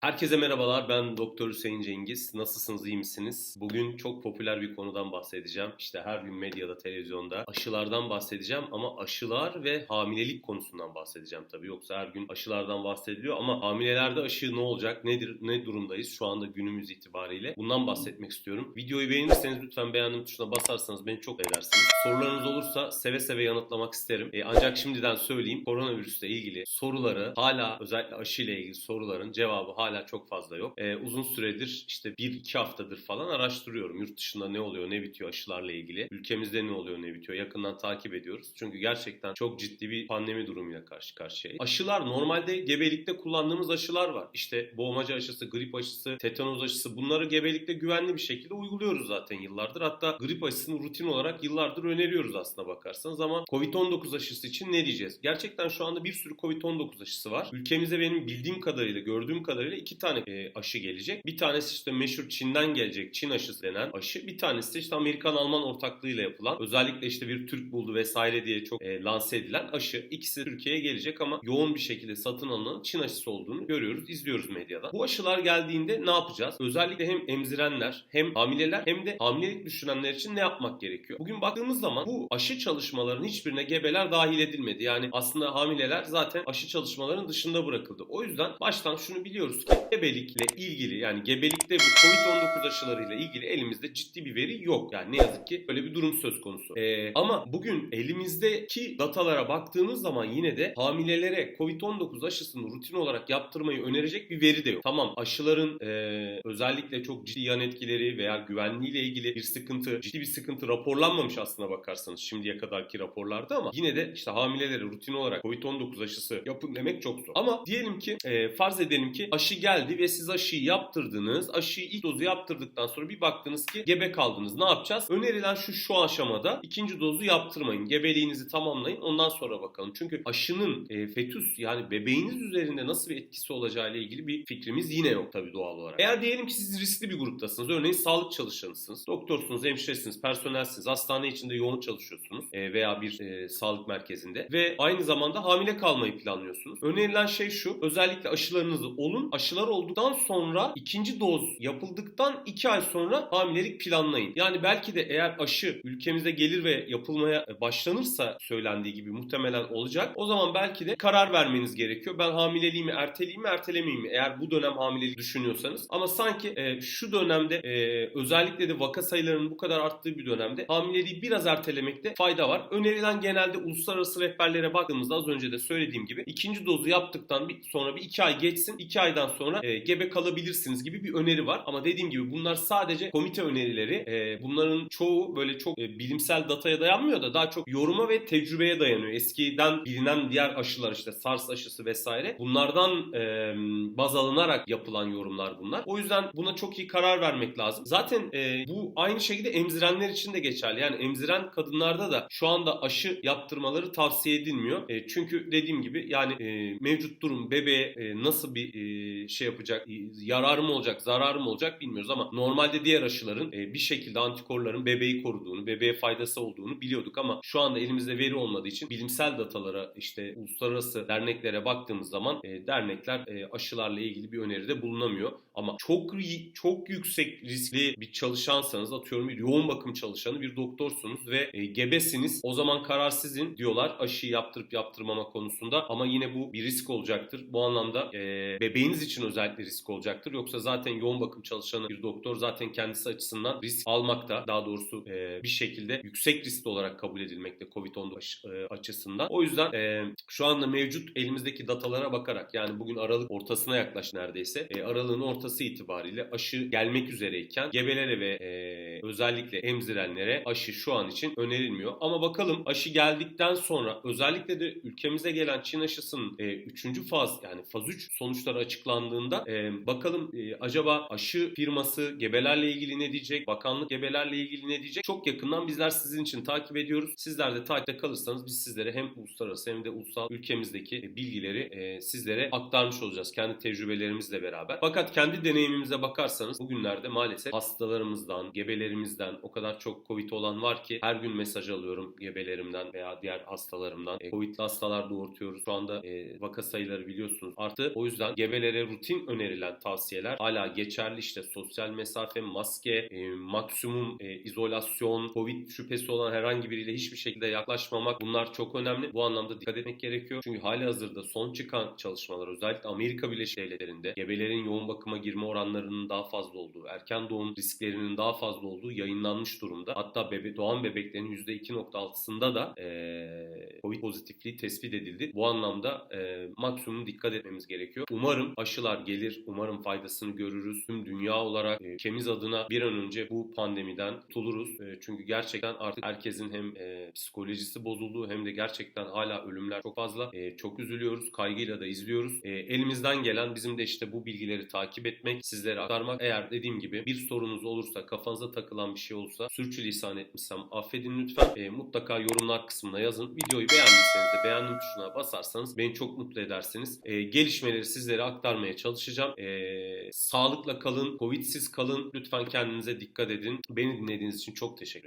Herkese merhabalar. Ben Doktor Hüseyin Cengiz. Nasılsınız, iyi misiniz? Bugün çok popüler bir konudan bahsedeceğim. İşte her gün medyada, televizyonda aşılardan bahsedeceğim ama aşılar ve hamilelik konusundan bahsedeceğim tabii. Yoksa her gün aşılardan bahsediliyor ama hamilelerde aşı ne olacak, nedir, ne durumdayız şu anda günümüz itibariyle? Bundan bahsetmek istiyorum. Videoyu beğenirseniz lütfen beğendim tuşuna basarsanız beni çok edersiniz. Sorularınız olursa seve seve yanıtlamak isterim. E, ancak şimdiden söyleyeyim koronavirüsle ilgili soruları hala özellikle aşı ile ilgili soruların cevabı hala çok fazla yok. Ee, uzun süredir işte bir iki haftadır falan araştırıyorum. Yurt dışında ne oluyor ne bitiyor aşılarla ilgili. Ülkemizde ne oluyor ne bitiyor yakından takip ediyoruz. Çünkü gerçekten çok ciddi bir pandemi durumuyla karşı karşıyayız. Aşılar normalde gebelikte kullandığımız aşılar var. İşte boğmaca aşısı, grip aşısı, tetanoz aşısı bunları gebelikte güvenli bir şekilde uyguluyoruz zaten yıllardır. Hatta grip aşısını rutin olarak yıllardır öneriyoruz aslına bakarsanız ama Covid-19 aşısı için ne diyeceğiz? Gerçekten şu anda bir sürü Covid-19 aşısı var. Ülkemize benim bildiğim kadarıyla, gördüğüm kadarıyla iki tane e, aşı gelecek. Bir tanesi işte meşhur Çin'den gelecek Çin aşısı denen aşı. Bir tanesi de işte Amerikan-Alman ortaklığıyla yapılan özellikle işte bir Türk buldu vesaire diye çok e, lanse edilen aşı. İkisi Türkiye'ye gelecek ama yoğun bir şekilde satın alınan Çin aşısı olduğunu görüyoruz, izliyoruz medyada. Bu aşılar geldiğinde ne yapacağız? Özellikle hem emzirenler hem hamileler hem de hamilelik düşünenler için ne yapmak gerekiyor? Bugün baktığımız zaman bu aşı çalışmalarının hiçbirine gebeler dahil edilmedi. Yani aslında hamileler zaten aşı çalışmalarının dışında bırakıldı. O yüzden baştan şunu biliyoruz gebelikle ilgili yani gebelikte bu Covid-19 aşılarıyla ilgili elimizde ciddi bir veri yok. Yani ne yazık ki böyle bir durum söz konusu. Ee, ama bugün elimizdeki datalara baktığımız zaman yine de hamilelere Covid-19 aşısını rutin olarak yaptırmayı önerecek bir veri de yok. Tamam aşıların e, özellikle çok ciddi yan etkileri veya güvenliğiyle ilgili bir sıkıntı, ciddi bir sıkıntı raporlanmamış aslına bakarsanız şimdiye kadarki raporlarda ama yine de işte hamilelere rutin olarak Covid-19 aşısı yapın demek çok zor. Ama diyelim ki e, farz edelim ki aşı geldi ve siz aşıyı yaptırdınız. Aşıyı ilk dozu yaptırdıktan sonra bir baktınız ki gebe kaldınız. Ne yapacağız? Önerilen şu şu aşamada ikinci dozu yaptırmayın. Gebeliğinizi tamamlayın. Ondan sonra bakalım. Çünkü aşının e, fetüs yani bebeğiniz üzerinde nasıl bir etkisi olacağı ile ilgili bir fikrimiz yine yok tabii doğal olarak. Eğer diyelim ki siz riskli bir gruptasınız. Örneğin sağlık çalışanısınız. Doktorsunuz, hemşiresiniz, personelsiniz. Hastane içinde yoğun çalışıyorsunuz e, veya bir e, sağlık merkezinde ve aynı zamanda hamile kalmayı planlıyorsunuz. Önerilen şey şu. Özellikle aşılarınızı olun. Aşılar olduktan sonra ikinci doz yapıldıktan 2 ay sonra hamilelik planlayın. Yani belki de eğer aşı ülkemize gelir ve yapılmaya başlanırsa söylendiği gibi muhtemelen olacak. O zaman belki de karar vermeniz gerekiyor. Ben hamileliğimi erteleyeyim mi ertelemeyeyim mi? Eğer bu dönem hamilelik düşünüyorsanız. Ama sanki e, şu dönemde e, özellikle de vaka sayılarının bu kadar arttığı bir dönemde hamileliği biraz ertelemekte fayda var. Önerilen genelde uluslararası rehberlere baktığımızda az önce de söylediğim gibi ikinci dozu yaptıktan bir, sonra bir iki ay geçsin. iki aydan sonra e, gebe kalabilirsiniz gibi bir öneri var. Ama dediğim gibi bunlar sadece komite önerileri. E, bunların çoğu böyle çok e, bilimsel dataya dayanmıyor da daha çok yoruma ve tecrübeye dayanıyor. Eskiden bilinen diğer aşılar işte SARS aşısı vesaire bunlardan e, baz alınarak yapılan yorumlar bunlar. O yüzden buna çok iyi karar vermek lazım. Zaten e, bu aynı şekilde emzirenler için de geçerli. Yani emziren kadınlarda da şu anda aşı yaptırmaları tavsiye edilmiyor. E, çünkü dediğim gibi yani e, mevcut durum bebeğe e, nasıl bir e, şey yapacak, e, yararı mı olacak, zararı mı olacak bilmiyoruz ama normalde diğer aşıların e, bir şekilde antikorların bebeği koruduğunu, bebeğe faydası olduğunu biliyorduk ama şu anda elimizde veri olmadığı için bilimsel datalara işte uluslararası derneklere baktığımız zaman e, dernekler aşılarla ilgili bir öneride bulunamıyor. Ama çok çok yüksek riskli bir çalışansanız atıyorum bir yoğun bakım çalışanı bir doktorsunuz ve e, gebesiniz o zaman karar sizin diyorlar aşıyı yaptırıp yaptırmama konusunda ama yine bu bir risk olacaktır. Bu anlamda e, bebeğiniz için özellikle risk olacaktır. Yoksa zaten yoğun bakım çalışanı bir doktor zaten kendisi açısından risk almakta daha doğrusu e, bir şekilde yüksek riskli olarak kabul edilmekte Covid-19 e, açısından. O yüzden e, şu anda mevcut elimizdeki datalara bakarak yani bugün Aralık ortasına yaklaş neredeyse. E, aralığın ortası itibariyle aşı gelmek üzereyken gebelere ve e, özellikle emzirenlere aşı şu an için önerilmiyor. Ama bakalım aşı geldikten sonra özellikle de ülkemize gelen Çin aşısının 3. E, faz yani faz 3 sonuçları açıklandığında e, bakalım e, acaba aşı firması gebelerle ilgili ne diyecek? Bakanlık gebelerle ilgili ne diyecek? Çok yakından bizler sizin için takip ediyoruz. Sizler de takipte kalırsanız biz sizlere hem uluslararası hem de ulusal ülkemizdeki bilgileri e, sizlere aktarmış olacağız. Kendi tecrübelerimizle beraber. Fakat kendi deneyimimize bakarsanız bugünlerde maalesef hastalarımızdan, gebelerimizden o kadar çok Covid olan var ki her gün mesaj alıyorum gebelerimden veya diğer hastalarımdan. E, Covid'li hastalar doğurtuyoruz. Şu anda e, vaka sayıları biliyorsunuz arttı. O yüzden gebelere rutin önerilen tavsiyeler hala geçerli işte sosyal mesafe, maske, e, maksimum e, izolasyon, covid şüphesi olan herhangi biriyle hiçbir şekilde yaklaşmamak bunlar çok önemli. Bu anlamda dikkat etmek gerekiyor. Çünkü hali hazırda son çıkan çalışmalar özellikle Amerika Birleşik Devletleri'nde gebelerin yoğun bakıma girme oranlarının daha fazla olduğu, erken doğum risklerinin daha fazla olduğu yayınlanmış durumda. Hatta bebe doğan bebeklerin %2.6'sında da e, Covid pozitifliği tespit edildi. Bu anlamda e, maksimum dikkat etmemiz gerekiyor. Umarım aşılar gelir, umarım faydasını görürüz. Tüm dünya olarak e, ülkemiz adına bir an önce bu pandemiden tutuluruz. E, çünkü gerçekten artık herkesin hem e, psikolojisi bozuldu hem de gerçekten hala ölümler çok fazla. E, çok üzülüyoruz, kaygıyla da izliyoruz. E, elimizden gelen bizim de işte bu bilgileri takip etmek, sizlere aktarmak. Eğer dediğim gibi bir sorunuz olursa, kafanıza takılan bir şey olursa, sürçülisan etmişsem affedin lütfen. E, mutlaka yorumlar kısmına yazın. Videoyu beğendiyseniz de beğendim tuşuna basarsanız beni çok mutlu edersiniz. E, gelişmeleri sizlere aktarmaya çalışacağım. E, sağlıkla kalın, covidsiz kalın. Lütfen kendinize dikkat edin. Beni dinlediğiniz için çok teşekkür ederim.